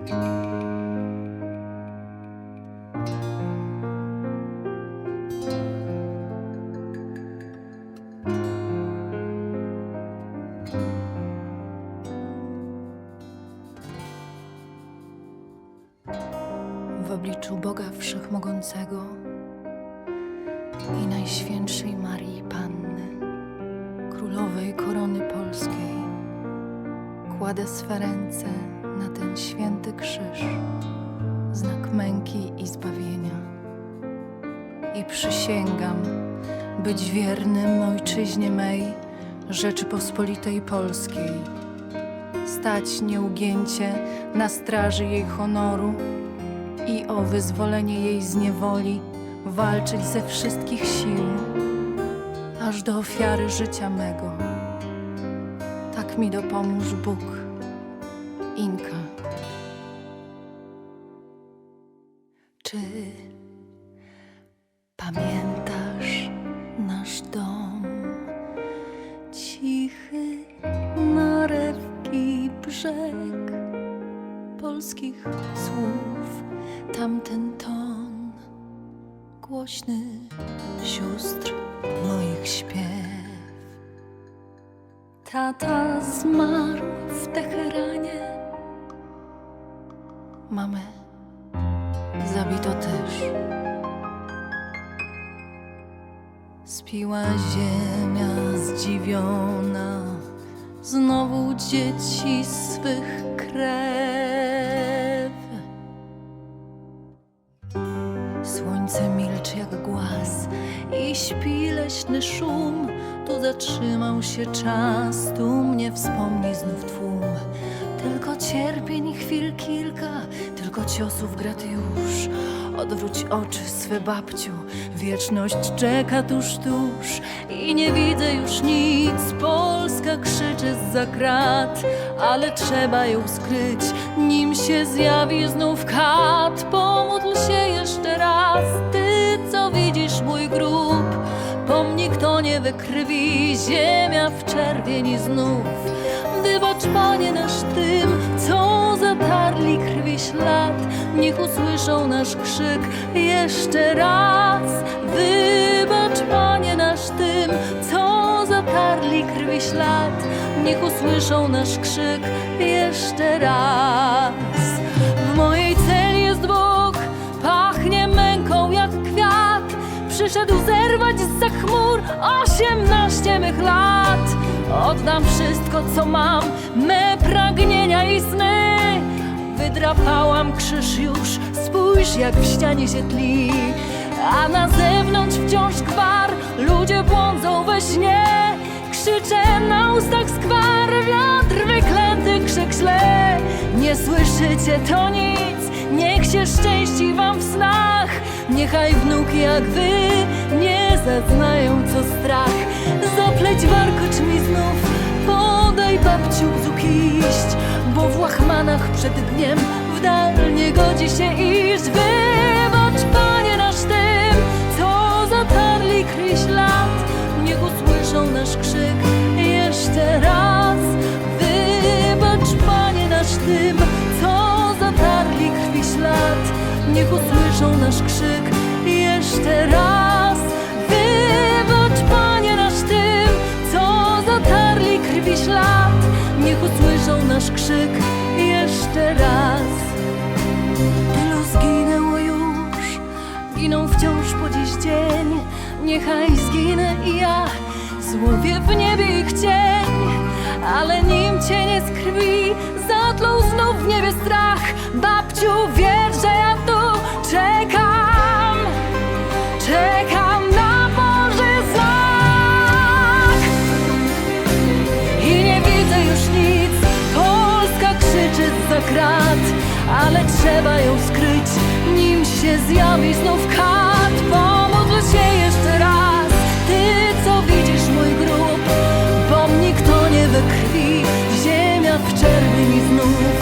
w obliczu Boga Wszechmogącego i Najświętszej Marii Panny, Królowej Korony Polskiej, kładę swe ręce na ten święty krzyż, znak męki i zbawienia. I przysięgam być wiernym Ojczyźnie mej, Rzeczypospolitej Polskiej, stać nieugięcie na straży jej honoru i o wyzwolenie jej z niewoli walczyć ze wszystkich sił, aż do ofiary życia mego. Tak mi dopomóż Bóg. Inka. Czy pamiętasz nasz dom? Cichy narewki brzeg polskich słów, tamten ton głośny sióstr moich śpiew. Tata zmarł w Teheranie, mamę zabito też. Spiła ziemia zdziwiona, znowu dzieci swych krew. Słońce milczy jak głaz i śpi leśny szum. Tu zatrzymał się czas, tu mnie wspomni znów tłum. Tylko cierpień chwil kilka, tylko ciosów grat już. Odwróć oczy swe babciu, wieczność czeka tuż, tuż i nie widzę już nic. Polska krzyczy za krat, ale trzeba ją skryć, nim się zjawi znów kat. Pomódl się jeszcze raz, ty co widzisz mój grób. Pomnik to nie we krwi, ziemia w czerwieni znów. Wybacz Panie nasz co zatarli krwi ślad. Niech usłyszą nasz krzyk jeszcze raz. Wybacz Panie nasz tym, co zatarli krwi ślad. Niech usłyszą nasz krzyk jeszcze raz. W mojej celi jest Bóg, pachnie męką jak kwiat. Przyszedł zerwać za chmur osiemnaście mych lat. Oddam wszystko, co mam, me pragnienia i sny. Wydrapałam krzyż już, spójrz jak w ścianie się tli. A na zewnątrz wciąż gwar, ludzie błądzą we śnie. Krzyczę na ustach skwar, wiatr wyklęty krzyk śle. Nie słyszycie to nic, niech się szczęści wam w snach. Niechaj wnuki jak wy nie zaznają co strach. Zapleć warkocz mi znów, podaj babciu bzuk przed dniem w dal nie godzi się iść. Wybacz Panie nasz tym, co zatarli krwi ślad. Niech usłyszą nasz krzyk jeszcze raz. Wybacz Panie nasz tym, co zatarli krwi ślad. Niech usłyszą nasz krzyk jeszcze raz. Wybacz Panie nasz tym, co zatarli krwi ślad. Niech usłyszą nasz krzyk Niechaj zginę i ja, złowię w niebie ich cień. Ale nim cienie z krwi zatlą znów w niebie strach. Babciu, wierz, że ja tu czekam, czekam na Boży. I nie widzę już nic, Polska krzyczy za krat, ale trzeba ją skryć, nim się zjawi w